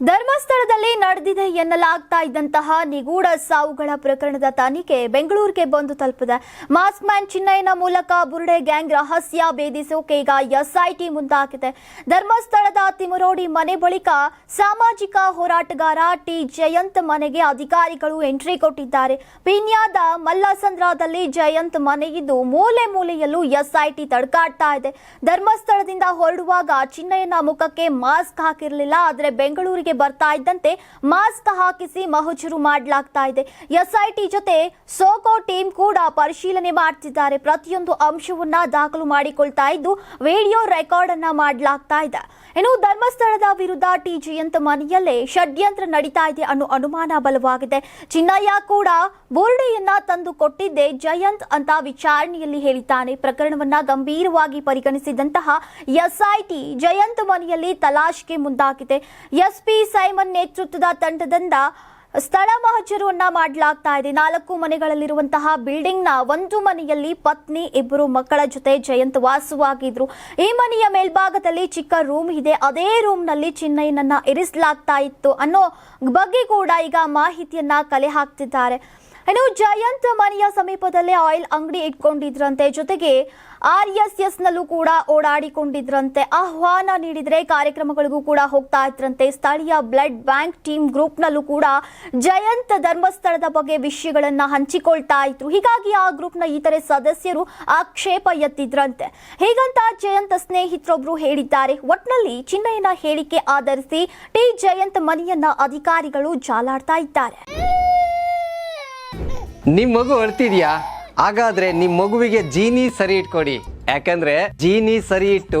ಧರ್ಮಸ್ಥಳದಲ್ಲಿ ನಡೆದಿದೆ ಎನ್ನಲಾಗ್ತಾ ಇದ್ದಂತಹ ನಿಗೂಢ ಸಾವುಗಳ ಪ್ರಕರಣದ ತನಿಖೆ ಬೆಂಗಳೂರಿಗೆ ಬಂದು ತಲುಪಿದೆ. ಮಾಸ್ಕ್ ಮ್ಯಾನ್ ಚಿನ್ನಯ್ಯನ ಮೂಲಕ ಬುರುಡೆ ಗ್ಯಾಂಗ್ ರಹಸ್ಯ ಭೇದಿಸೋಕೆ ಈಗ ಎಸ್ಐಟಿ ಮುಂದಾಗಿದೆ. ಧರ್ಮಸ್ಥಳದ ತಿಮರೋಡಿ ಮನೆ ಬಳಿಕ ಸಾಮಾಜಿಕ ಹೋರಾಟಗಾರ ಟಿ ಜಯಂತ್ ಮನೆಗೆ ಅಧಿಕಾರಿಗಳು ಎಂಟ್ರಿ ಕೊಟ್ಟಿದ್ದಾರೆ. ಪೀನ್ಯಾದ ಮಲ್ಲಸಂದ್ರದಲ್ಲಿ ಜಯಂತ್ ಮನೆಯಿದ್ದು ಮೂಲೆ ಮೂಲೆಯಲ್ಲೂ ಎಸ್ಐಟಿ ತಡ್ಕಾಡ್ತಾ ಇದೆ. ಧರ್ಮಸ್ಥಳದಿಂದ ಹೊರಡುವಾಗ ಚಿನ್ನಯ್ಯನ ಮುಖಕ್ಕೆ ಮಾಸ್ಕ್ ಹಾಕಿರಲಿಲ್ಲ, ಆದರೆ ಬೆಂಗಳೂರಿಗೆ ಬರ್ತಾ ಇದ್ದಂತೆ ಮಾಸ್ಕ್ ಹಾಕಿಸಿ ಮಹುಚುರು ಮಾಡಲಾಗ್ತಾ ಇದೆ. ಎಸ್ಐಟಿ ಜೊತೆ ಸೋಕೋ ಟೀಮ್ ಕೂಡ ಪರಿಶೀಲನೆ ಮಾಡ್ತಿದ್ದಾರೆ. ಪ್ರತಿಯೊಂದು ಅಂಶವನ್ನ ದಾಖಲು ಮಾಡಿಕೊಳ್ತಾ ಇದ್ದು ವಿಡಿಯೋ ರೆಕಾರ್ಡ್ ಅನ್ನ ಮಾಡಲಾಗ್ತಾ ಇದೆ. ಇನ್ನು ಧರ್ಮಸ್ಥಳದ ವಿರುದ್ಧ ಟಿ ಜಯಂತ್ ಮನೆಯಲ್ಲೇ ಷಡ್ಯಂತ್ರ ನಡೀತಾ ಇದೆ ಅನ್ನೋ ಅನುಮಾನ ಬಲವಾಗಿದೆ. ಚಿನ್ನಯ್ಯ ಕೂಡ ಬುರುಡೆಯನ್ನ ತಂದು ಕೊಟ್ಟಿದ್ದೆ ಜಯಂತ್ ಅಂತ ವಿಚಾರಣೆಯಲ್ಲಿ ಹೇಳಿದ್ದಾನೆ. ಪ್ರಕರಣವನ್ನ ಗಂಭೀರವಾಗಿ ಪರಿಗಣಿಸಿದಂತಹ ಎಸ್ಐಟಿ ಜಯಂತ್ ಮನೆಯಲ್ಲಿ ತಲಾಶ್ಗೆ ಮುಂದಾಗಿದೆ. ಎಸ್ಪಿ ಸೈಮನ್ ನೇತೃತ್ವದ ತಂಡದಿಂದ ಸ್ಥಳ ಮಹಜರುವನ್ನ ಮಾಡಲಾಗ್ತಾ ಇದೆ. ನಾಲ್ಕು ಮನೆಗಳಲ್ಲಿರುವಂತಹ ಬಿಲ್ಡಿಂಗ್ನ ಒಂದು ಮನೆಯಲ್ಲಿ ಪತ್ನಿ ಇಬ್ಬರು ಮಕ್ಕಳ ಜೊತೆ ಜಯಂತ್ ವಾಸವಾಗಿದ್ರು. ಈ ಮನೆಯ ಮೇಲ್ಭಾಗದಲ್ಲಿ ಚಿಕ್ಕ ರೂಮ್ ಇದೆ. ಅದೇ ರೂಮ್ನಲ್ಲಿ ಚಿನ್ನಯ್ಯನನ್ನ ಇರಿಸಲಾಗ್ತಾ ಇತ್ತು ಅನ್ನೋ ಬಗ್ಗೆ ಕೂಡ ಈಗ ಮಾಹಿತಿಯನ್ನ ಕಲೆ ಹಾಕ್ತಿದ್ದಾರೆ. ಇನ್ನು ಜಯಂತ್ ಮನೆಯ ಸಮೀಪದಲ್ಲೇ ಆಯಿಲ್ ಅಂಗಡಿ ಇಟ್ಕೊಂಡಿದ್ರಂತೆ. ಜೊತೆಗೆ ಆರ್ ಎಸ್ ಎಸ್ ನಲ್ಲೂ ಕೂಡ ಓಡಾಡಿಕೊಂಡಿದ್ರಂತೆ. ಆಹ್ವಾನ ನೀಡಿದ್ರೆ ಕಾರ್ಯಕ್ರಮಗಳಿಗೂ ಕೂಡ ಹೋಗ್ತಾ ಇದ್ರಂತೆ. ಸ್ಥಳೀಯ ಬ್ಲಡ್ ಬ್ಯಾಂಕ್ ಟೀಮ್ ಗ್ರೂಪ್ ನಲ್ಲೂ ಕೂಡ ಜಯಂತ್ ಧರ್ಮಸ್ಥಳದ ಬಗ್ಗೆ ವಿಷಯಗಳನ್ನ ಹಂಚಿಕೊಳ್ತಾ ಇದ್ರು. ಹೀಗಾಗಿ ಆ ಗ್ರೂಪ್ನ ಇತರೆ ಸದಸ್ಯರು ಆಕ್ಷೇಪ ಎತ್ತಿದ್ರಂತೆ. ಹೀಗಂತ ಜಯಂತ್ ಸ್ನೇಹಿತರೊಬ್ರು ಹೇಳಿದ್ದಾರೆ. ಒಟ್ನಲ್ಲಿ ಚಿನ್ನಯ್ಯನ ಹೇಳಿಕೆ ಆಧರಿಸಿ ಟಿ ಜಯಂತ್ ಮನೆಯನ್ನ ಅಧಿಕಾರಿಗಳು ಜಾಲಾಡ್ತಾ ಇದ್ದಾರೆ. ನಿಮ್ ಮಗು ಅಳ್ತಿದ್ಯಾ ಹಾಗಾದ್ರೆ ನಿಮ್ಮ ಮಗುವಿಗೆ ಜೀನಿ ಸರಿ ಇಟ್ಕೊಡಿ. ಯಾಕಂದ್ರೆ ಜೀನಿ ಸರಿ ಇಟ್ಟು